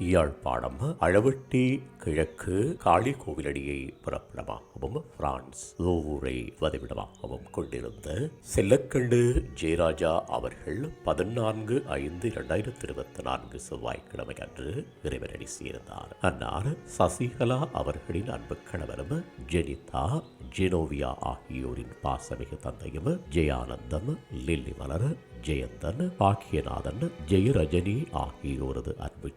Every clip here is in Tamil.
யாழ்ப்பாணம் அளவட்டி கிழக்கு காளி கோவிலடியை புறப்படமாகவும் பிரான்ஸ் லோவூரை வதிவிடமாகவும் கொண்டிருந்த செல்லக்கண்டு ஜெயராஜா அவர்கள் பதினான்கு ஐந்து இரண்டாயிரத்தி இருபத்தி நான்கு செவ்வாய்க்கிழமை அன்று இறைவனடி சேர்ந்தார். அன்னார் சசிகலா அவர்களின் அன்பு கணவரும் ஜெனிதா ஜெனோவியா ஆகியோரின் பாசமிகு தந்தையும் ஜெயானந்தம் லில்லி மலர் ஜெயந்தன் பாக்கியநாதன் ஜெயரஜினி ஆகியோரது அன்பு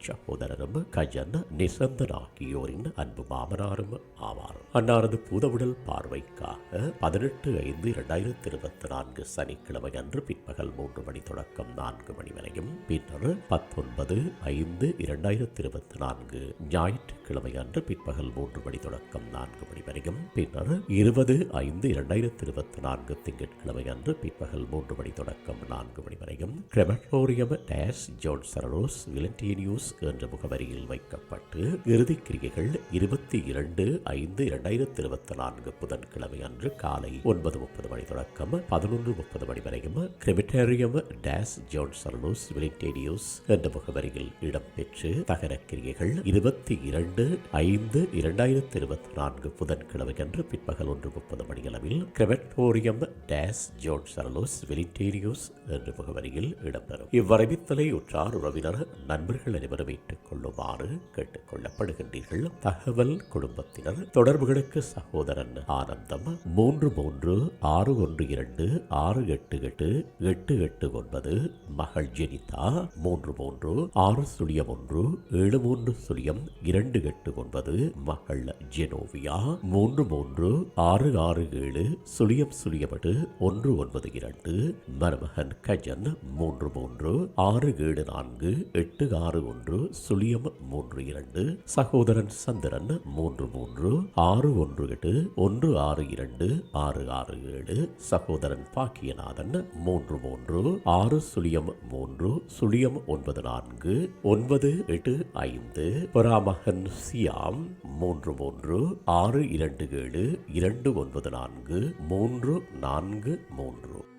சகோதரரும் கஜன் நிசந்தன் ஆகியோரின் அன்பு மாமனாரும் ஆவார். அன்னாரது பூதவுடல் பார்வைக்காக பதினெட்டு ஐந்து இரண்டாயிரத்தி இருபத்தி நான்கு சனிக்கிழமை அன்று பிற்பகல் மூன்று மணி தொடக்கம் நான்கு மணி வரையும். பின்னர் பத்தொன்பது ஐந்து இரண்டாயிரத்தி இருபத்தி நான்கு ஞாயிற்றுக்கிழமை அன்று பிற்பகல் மூன்று மணி தொடக்கம் நான்கு மணி வரையும். பின்னர் இருபது ஐந்து இரண்டாயிரத்தி இருபத்தி நான்கு திங்கட்கிழமை அன்று பிற்பகல் மூன்று மணி தொடக்கம் நான்கு மணி வரையும். Crematorium days Joncherolles Villetaneuse என்ற முகவரியில் வைக்கப்பட்டு இறுதிக் கிரியைகள் இருபத்தி இரண்டு ஐந்து இரண்டாயிரத்தி இருபத்தி நான்கு புதன்கிழமை அன்று காலை ஒன்பது முப்பது மணி தொடக்கம் பதினொன்று முப்பது மணி வரையும். கிரிமி கிரெமிட்டேரியம் டேஸ் ஜோன் சரரோஸ் விலண்டினியூஸ் என்ற முகவரியில் இடம்பெற்று தகர கிரியைகள் இருபத்தி இரண்டு ஐந்து இரண்டாயிரத்தி இருபத்தி நான்கு புதன்கிழமை அன்று பிற்பகல் ஒன்று முப்பது மணியளவில் கிரெமட்டோரியம் டேஸ் ஜோன் சரலோஸ் விலிட்டேரியோஸ் என்ற முகவரியில் இடம்பெறும். இவ்வரைவித்தலை உற்றார் உறவினர் நண்பர்கள் அனைவரும் ஏற்றுக் கொள்ளுமாறு கேட்டுக் கொள்ளப்படுகின்றீர்கள் தகவல் குடும்பத்தினர் தொடர்புகளுக்கு சகோதரன் ஆனந்தம் மூன்று மூன்று ஆறு ஒன்று இரண்டு ஆறு எட்டு எட்டு எட்டு எட்டு ஒன்பது மகள் ஜெனிதா மூன்று மூன்று ஆறு சுழியம் ஒன்று ஏழு மூன்று சுழியம் இரண்டு எட்டு ஒன்பது மகள் ஜெனோவியா மூன்று மூன்று ஆறு ஆறு ஏழு சுழியம் சுழியமட்டு ஒன்று ஒன்பது இரண்டு மருமகன் கஜன் மூன்று மூன்று ஆறு ஏழு நான்கு எட்டு ஆறு ஒன்று சுழியம் மூன்று இரண்டு சகோதரன் சந்திரன் மூன்று மூன்று ஆறு ஒன்று எட்டு ஒன்று ஆறு இரண்டு ஆறு ஆறு ஏழு சகோதரன் பாக்கியநாதன் மூன்று மூன்று மூன்று ஆறு சுழியம் மூன்று சுழியம் ஒன்பது நான்கு ஒன்பது எட்டு ஐந்து. பராமகன் சியாம் மூன்று மூன்று ஆறு இரண்டு ஏழு இரண்டு ஒன்பது நான்கு மூன்று நான்கு மூன்று.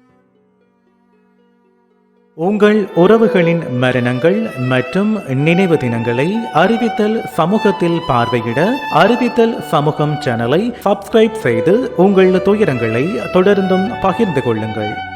உங்கள் உறவுகளின் மரணங்கள் மற்றும் நினைவு தினங்களை அறிவித்தல் சமூகத்தில் பார்வையிட அறிவித்தல் சமூகம் சேனலை சப்ஸ்கிரைப் செய்து உங்கள் துயரங்களை தொடர்ந்தும் பகிர்ந்து கொள்ளுங்கள்.